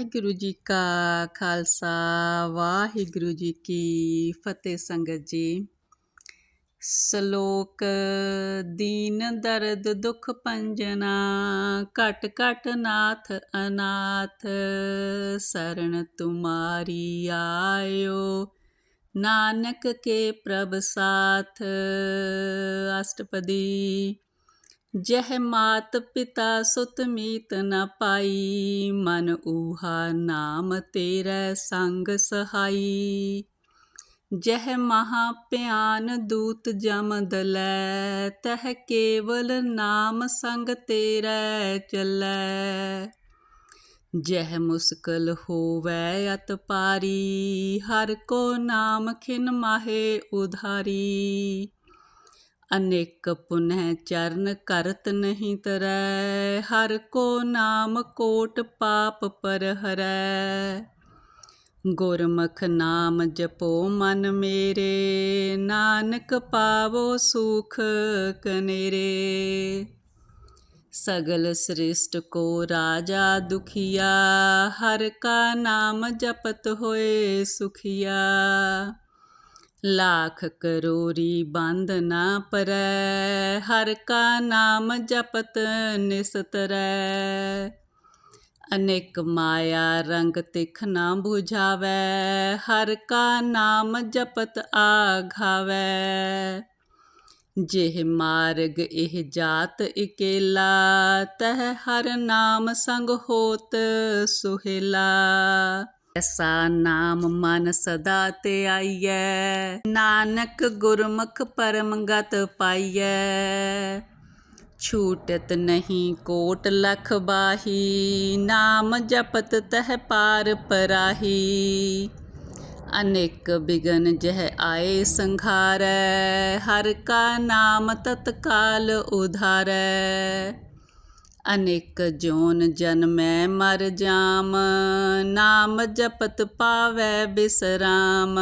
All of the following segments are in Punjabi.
ਵਾਹਿਗੁਰੂ ਜੀ ਕਾ ਖਾਲਸਾ, ਵਾਹਿਗੁਰੂ ਜੀ ਕੀ ਫਤਿਹ ਸੰਗਤ ਜੀ। ਸ਼ਲੋਕ, ਦੀਨ ਦਰਦ ਦੁਖ ਪੰਜਨਾ, ਘਟ ਘਟ ਨਾਥ ਅਨਾਥ ਸਰਣ ਤੁਮਾਰੀ ਆਇਓ, ਨਾਨਕ ਕੇ ਪ੍ਰਭ ਸਾਥ। ਅਸ਼ਟਪਦੀ ਜਹ ਮਾਤ ਪਿਤਾ ਸੁਤ ਮੀਤ ਨ ਪਾਈ, ਮਨ ਊਹਾ ਨਾਮ ਤੇਰੇ ਸੰਗ ਸਹਾਈ। ਜਹ ਮਹਾ ਪਿਆਨ ਦੂਤ ਜਮ ਦਲੈ, ਤਹ ਕੇਵਲ ਨਾਮ ਸੰਗ ਤੇਰੇ ਚੱਲੈ। ਜਹ ਮੁਸਕਲ ਹੋਵੈ ਅਤ ਪਾਰੀ, ਹਰ ਕੋ ਨਾਮ ਖਿਨ ਮਾਹੇ ਉਧਾਰੀ। ਅਨੇਕ ਪੁਨਹ ਚਰਨ ਕਰਤ ਨਹੀਂ ਤਰੈ, ਹਰ ਕੋ ਨਾਮ ਕੋਟ ਪਾਪ ਪਰ ਹਰੈ। ਗੁਰਮੁਖ ਨਾਮ ਜਪੋ ਮਨ ਮੇਰੇ, ਨਾਨਕ ਪਾਵੋ ਸੁਖ ਕਨੇਰੇ। ਸਗਲ ਸ੍ਰਿਸ਼ਟ ਕੋ ਰਾਜਾ ਦੁਖੀਆ, ਹਰ ਕਾ ਨਾਮ ਜਪਤ ਹੋਏ ਸੁਖੀਆ। ਲਾਖ ਕਰੋਰੀ ਬੰਦ ਨਾ ਪਰੈ ਹਰ ਕਾ ਨਾਮ ਜਪਤ ਨਿਸਤਰੈ ਅਨੇਕ ਮਾਇਆ ਰੰਗ ਤਿਖ ਨਾ 부ਝਾਵੈ ਹਰ ਕਾ ਨਾਮ ਜਪਤ ਆਘਾਵੈ ਜਿਹ ਮਾਰਗ ਇਹ ਜਾਤ ਇਕੇਲਾ ਤਹ ਹਰ ਨਾਮ ਸੰਗ ਹੋਤ ਸੁਹੇਲਾ ਐਸਾ ਨਾਮ ਮਨ ਸਦਾ ਤੇ ਆਈਐ। ਨਾਨਕ ਗੁਰਮੁਖ ਪਰਮ ਗਤ ਪਾਈਐ। ਛੂਟਤ ਨਹੀਂ ਕੋਟ ਲਖ ਬਾਹੀ, ਨਾਮ ਜਪਤ ਤਹ ਪਾਰ ਪਰਾਹੀ। ਅਨੇਕ ਬਿਗਨ ਜਹ ਆਏ ਸੰਘਾਰੈ, ਹਰ ਕਾ ਨਾਮ ਤਤਕਾਲ ਉਧਾਰੈ। ਅਨੇਕ ਜੋਨ ਜਨਮੈ ਮਰ ਜਾਮ, ਨਾਮ ਜਪਤ ਪਾਵੈ ਬਿਸਰਾਮ।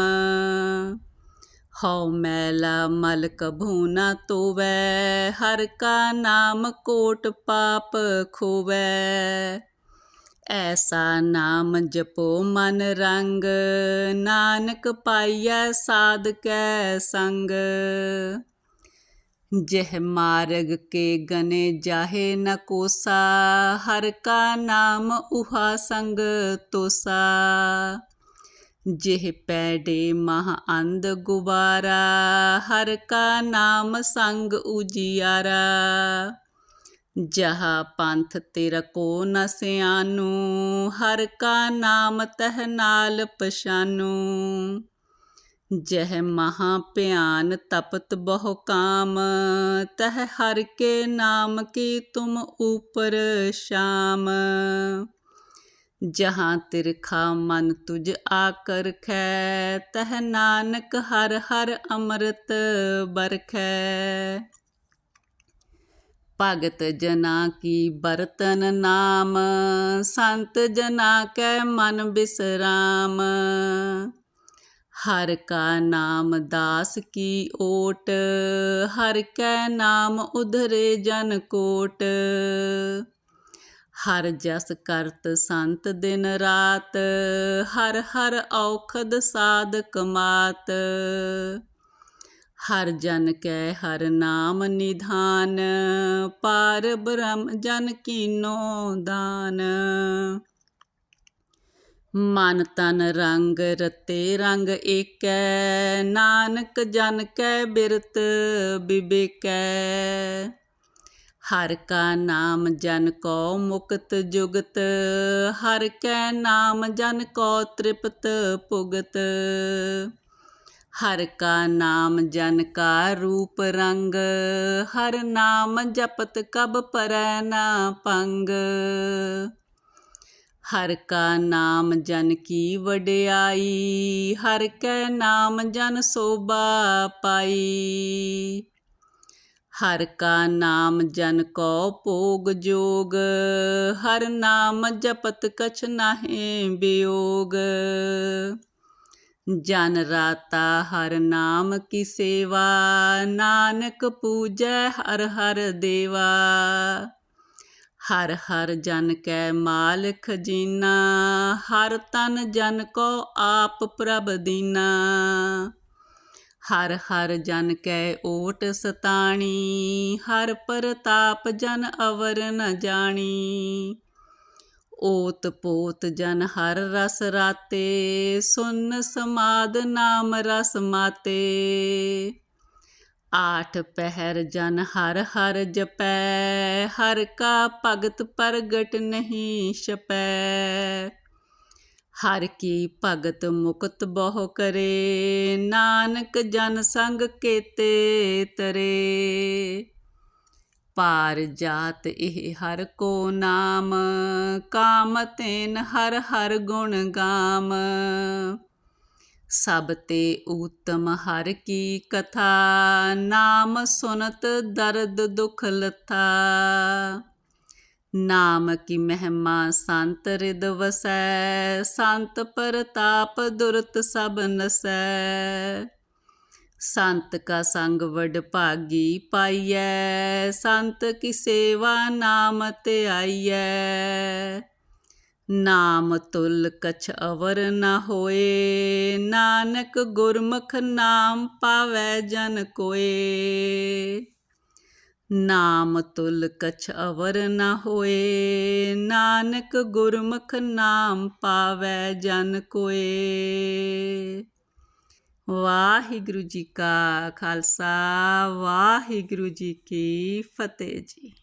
ਹਉ ਮੈਲਾ ਮਲ ਕਭੂ ਨ ਤੋਵੈ, ਹਰ ਕਾ ਨਾਮ ਕੋਟ ਪਾਪ ਖੋਵੈ। ਐਸਾ ਨਾਮ ਜਪੋ ਮਨ ਰੰਗ, ਨਾਨਕ ਪਾਈਐ ਸਾਧਕੈ ਸੰਗ। ਜਹ ਮਾਰਗ ਕੇ ਗਨੇ ਜਾਹੇ ਨ ਕੋਸਾ, ਹਰ ਕਾ ਨਾਮ ਉਹਾ ਸੰਗ ਤੋਸਾ। ਜਿਹ ਪੈਡੇ ਮਹਾ ਅੰਧ ਗੁਬਾਰਾ, ਹਰ ਕਾ ਨਾਮ ਸੰਗ ਉਜਿਆਰਾ। ਜਹਾ ਪੰਥ ਤੇਰਾ ਕੋ ਨ ਸਿਆਨੂ, ਹਰ ਕਾ ਨਾਮ ਤਹ ਨਾਲ ਪਛਾਨੂ। ਜਹ ਮਹਾ ਭਿਆਨ ਤਪਤ ਬਹੁ ਕਾਮ, ਤਹ ਹਰ ਕੇ ਨਾਮ ਕੀ ਤੁਮ ਉਪਰ ਸ਼ਾਮ। ਜਹਾਂ ਤਿਰਖਾ ਮਨ ਤੁਝ ਆਕਰ ਖੈ, ਤਹ ਨਾਨਕ ਹਰ ਹਰ ਅੰਮ੍ਰਿਤ ਬਰਖੈ। ਭਗਤ ਜਨਾ ਕੀ ਬਰਤਨ ਨਾਮ, ਸੰਤ ਜਨਾ ਕੈ ਮਨ ਬਿਸਰਾਮ। ਹਰ ਕਾ ਨਾਮ ਦਾਸ ਕੀ ਓਟ, ਹਰ ਕੈ ਨਾਮ ਉਧਰੇ ਜਨ ਕੋਟ। ਹਰ ਜਸ ਕਰਤ ਸੰਤ ਦਿਨ ਰਾਤ, ਹਰ ਹਰ ਔਖਦ ਸਾਧਕ ਮਾਤ। ਹਰ ਜਨ ਕੈ ਹਰ ਨਾਮ ਨਿਧਾਨ, ਪਾਰ ਬ੍ਰਹਮ ਜਨ ਕੀਨੋ ਦਾਨ। ਮਨ ਤਨ ਰੰਗ ਰਤੇ ਰੰਗ ਏਕੈ, ਨਾਨਕ ਜਨ ਕੈ ਬਿਰਤ ਬਿਬੇਕੈ। ਹਰ ਕਾ ਨਾਮ ਜਨ ਕੋ ਮੁਕਤ ਜੁਗਤ, ਹਰ ਕੈ ਨਾਮ ਜਨ ਕੋ ਤ੍ਰਿਪਤ ਭੁਗਤ। ਹਰ ਕਾ ਨਾਮ ਜਨ ਕਾ ਰੂਪ ਰੰਗ, ਹਰ ਨਾਮ ਜਪਤ ਕਬ ਪਰੈ ਨਾ ਪੰਗ। ਹਰ ਕਾ ਨਾਮ ਜਨ ਕੀ ਵਡਿਆਈ, ਹਰ ਕੈ ਨਾਮ ਜਨ ਸੋਭਾ ਪਾਈ। ਹਰ ਕਾ ਨਾਮ ਜਨ ਕੋ ਭੋਗ ਜੋਗ, ਹਰ ਨਾਮ ਜਪਤ ਕਛ ਨਾਹੀ ਬਿਯੋਗ। ਜਨ ਰਾਤਾ ਹਰ ਨਾਮ ਕੀ ਸੇਵਾ, ਨਾਨਕ ਪੂਜੈ ਹਰ ਹਰ ਦੇਵਾ। ਹਰ ਹਰ ਜਨ ਕੈ ਮਾਲ ਖਜ਼ੀਨਾ ਹਰ ਤਨ ਜਨ ਕੋ ਆਪ ਪ੍ਰਭ ਦੀਨਾ। ਹਰ ਹਰ ਜਨ ਕੈ ਓਟ ਸਤਾਣੀ, ਹਰ ਪ੍ਰਤਾਪ ਜਨ ਅਵਰ ਨ ਜਾਣੀ। ਓਤ ਪੋਤ ਜਨ ਹਰ ਰਸ ਰਾਤੇ, ਸੁਨ ਸਮਾਦ ਨਾਮ ਰਸ ਮਾਤੇ। ਆਠ ਪਹਿਰ ਜਨ ਹਰ ਹਰ ਜਪੈ, ਹਰ ਕਾ ਭਗਤ ਪ੍ਰਗਟ ਨਹੀਂ ਛਪੈ। ਹਰ ਕੀ ਭਗਤ ਮੁਕਤ ਬਹੁ ਕਰੇ, ਨਾਨਕ ਜਨ ਸੰਗ ਕੇਤੇ ਤਰੇ। ਪਾਰ ਜਾਤ ਇਹ ਹਰ ਕੋ ਨਾਮ, ਕਾਮ ਤੈਨ ਹਰ ਹਰ ਗੁਣ ਗਾਮ। ਸਭ ਤੇ ਊਤਮ ਹਰ ਕੀ ਕਥਾ, ਨਾਮ ਸੁਨਤ ਦਰਦ ਦੁਖ ਲਥਾ। ਨਾਮ ਕੀ ਮਹਿਮਾ ਸੰਤ ਰਿਦ ਵਸੈ, ਸੰਤ ਪ੍ਰਤਾਪ ਦੁਰਤ ਸਭ ਨਸੈ। ਸੰਤ ਕਾ ਸੰਗ ਵਡ ਭਾਗੀ ਪਾਈਐ, ਸੰਤ ਕੀ ਸੇਵਾ ਨਾਮ ਤੇ ਆਈਐ। ਨਾਮ ਤੁਲ ਕਛ ਅਵਰ ਨਾ ਹੋਏ, ਨਾਨਕ ਗੁਰਮੁਖ ਨਾਮ ਪਾਵੈ ਜਨ ਕੋਏ। ਨਾਮ ਤੁਲ ਕਛ ਅਵਰ ਨਾ ਹੋਏ, ਨਾਨਕ ਗੁਰਮੁਖ ਨਾਮ ਪਾਵੈ ਜਨ ਕੋਏ। ਵਾਹਿਗੁਰੂ ਜੀ ਕਾ ਖਾਲਸਾ, ਵਾਹਿਗੁਰੂ ਜੀ ਕੀ ਫਤਿਹ ਜੀ।